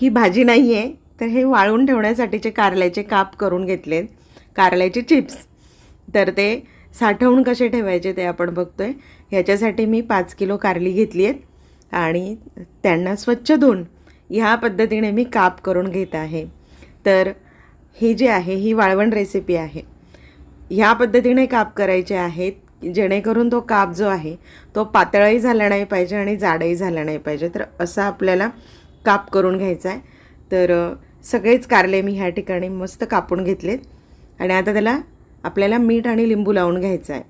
ही भाजी नाही आहे तर हे वाळून ठेवण्यासाठीचे कारल्याचे काप करून घेतलेत. कारल्याचे चिप्स. तर ते साठवून कसे ठेवायचे ते आपण बघतो आहे ह्याच्यासाठी मी पाच किलो कारली घेतली आहेत आणि त्यांना स्वच्छ धुवून ह्या पद्धतीने मी काप करून घेत आहे. तर ही जी आहे ही वाळवण रेसिपी आहे. ह्या पद्धतीने काप करायचे आहेत जेणेकरून तो काप जो आहे तो पातळही झाला नाही पाहिजे आणि जाडही झाला नाही पाहिजे. तर असा आपल्याला काप करून घ्यायचा आहे तर सगळेच कारले मी ह्या ठिकाणी मस्त कापून घेतलेत. आणि आता त्याला आपल्याला मीठ आणि लिंबू लावून घ्यायचं आहे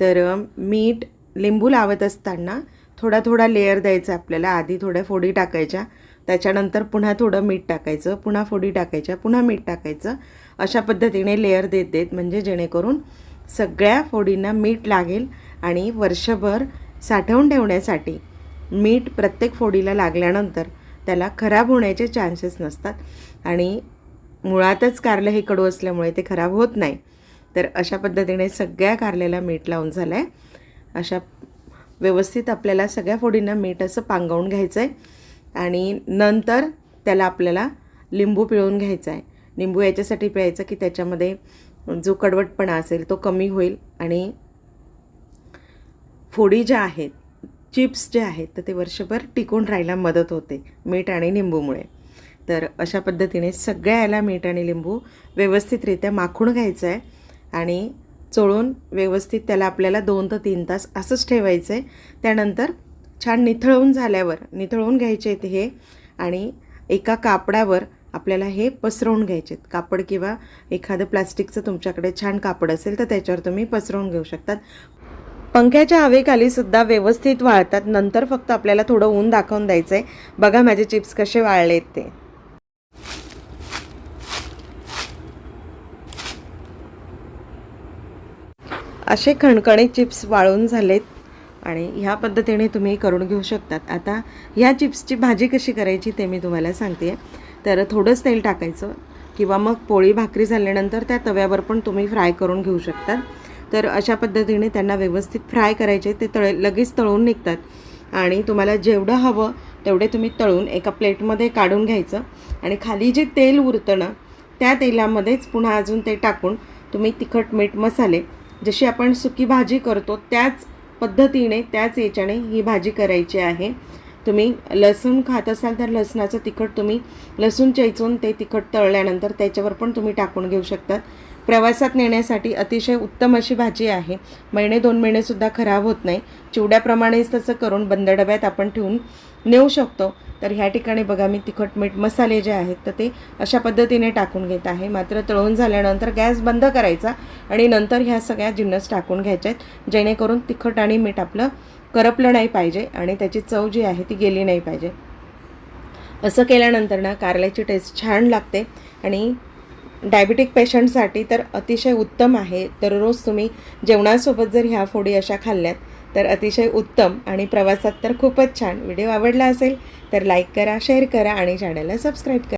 तर मीठ लिंबू लावत असताना थोडा थोडा लेअर द्यायचा आपल्याला. आधी थोड्या फोडी टाकायच्या. त्याच्यानंतर पुन्हा थोडं मीठ टाकायचं. पुन्हा फोडी टाकायच्या. पुन्हा मीठ टाकायचं. अशा पद्धतीने लेअर देत देत म्हणजे जेणेकरून सगळ्या फोडींना मीठ लागेल आणि वर्षभर साठवून ठेवण्यासाठी मीठ प्रत्येक फोडीला लागल्यानंतर त्याला खराब होण्याचे चान्सेस नसतात. आणि मुळातच कारलं हे कडू असल्यामुळे ते खराब होत नाही. तर अशा पद्धतीने सगळ्या कारल्याला मीठ लावून झालं आहे अशा व्यवस्थित आपल्याला सगळ्या फोडींना मीठ असं पांगवून घ्यायचं आहे आणि नंतर त्याला आपल्याला लिंबू पिळून घ्यायचा आहे लिंबू याच्यासाठी पिळायचं की त्याच्यामध्ये जो कडवटपणा असेल तो कमी होईल. आणि फोडी ज्या आहेत चिप्स जे आहेत तर ते वर्षभर टिकून राहायला मदत होते मीठ आणि लिंबूमुळे. तर अशा पद्धतीने सगळ्या याला मीठ आणि लिंबू व्यवस्थितरित्या माखून घ्यायचं आहे आणि चोळून व्यवस्थित त्याला आपल्याला दोन ते तीन तास असंच ठेवायचं आहे त्यानंतर छान निथळवून झाल्यावर निथळवून घ्यायचे आहेत हे आणि एका कापडावर आपल्याला हे पसरवून घ्यायचे आहेत कापड किंवा एखादं प्लास्टिकचं तुमच्याकडे छान कापड असेल तर त्याच्यावर तुम्ही पसरवून घेऊ शकतात. पंख्याच्या हवेखाली सुद्धा व्यवस्थित वाळतात. नंतर फक्त आपल्याला थोडं ऊन दाखवून द्यायचं आहे बघा माझे चिप्स कसे वाळलेत ते. असे खणखणीत चिप्स वाळून झालेत. आणि ह्या पद्धतीने तुम्ही करून घेऊ शकतात. आता ह्या चिप्सची भाजी कशी करायची ते मी तुम्हाला सांगते. तर थोडंच तेल टाकायचं. किंवा मग पोळी भाकरी झाल्यानंतर त्या तव्यावर पण तुम्ही फ्राय करून घेऊ शकतात. तर अशा पद्धतीने त्यांना व्यवस्थित फ्राय करायचे ते तळे लगेच तळून निघतात. आणि तुम्हाला जेवढं हवं तेवढे तुम्ही तळून एका प्लेटमध्ये काढून घ्यायचं. आणि खाली जे तेल उरतं ना त्या तेलामध्येच पुन्हा अजून ते टाकून तुम्ही तिखट मीठ मसाले जशी आपण सुकी भाजी करतो त्याच पद्धतीने त्याच याच्याने ही भाजी करायची आहे. तुम्ही लसूण खात असाल तर लसणाचं तिखट तुम्ही लसूण चेचून ते तिखट तळल्यानंतर त्याच्यावर पण तुम्ही टाकून घेऊ शकतात प्रवासात नेण्यासाठी अतिशय उत्तम अशी भाजी आहे. महिने दोन महिनेसुद्धा खराब होत नाही. चिवड्याप्रमाणेच तसं करून बंद डब्यात आपण ठेवून नेऊ शकतो. तर ह्या ठिकाणी बघा मी तिखट मीठ मसाले जे आहेत तर ते अशा पद्धतीने टाकून घेत आहे. मात्र तळून झाल्यानंतर गॅस बंद करायचा आणि नंतर ह्या सगळ्या जिन्नस टाकून घ्यायच्या आहेत जेणेकरून तिखट आणि मीठ आपलं करपलं नाही पाहिजे आणि त्याची चव जी आहे ती गेली नाही पाहिजे. असं केल्यानंतर ना कारल्याची टेस्ट छान लागते आणि डायबिटिक पेशंटसाठी तर अतिशय उत्तम आहे. दररोज तुम्ही जेवणासोबत जर ह्या फोडी अशा खाल्ल्यात तर अतिशय उत्तम आणि प्रवासात तर खूपच छान. व्हिडिओ आवडला असेल तर लाईक करा शेअर करा आणि चॅनलला सबस्क्राईब करा.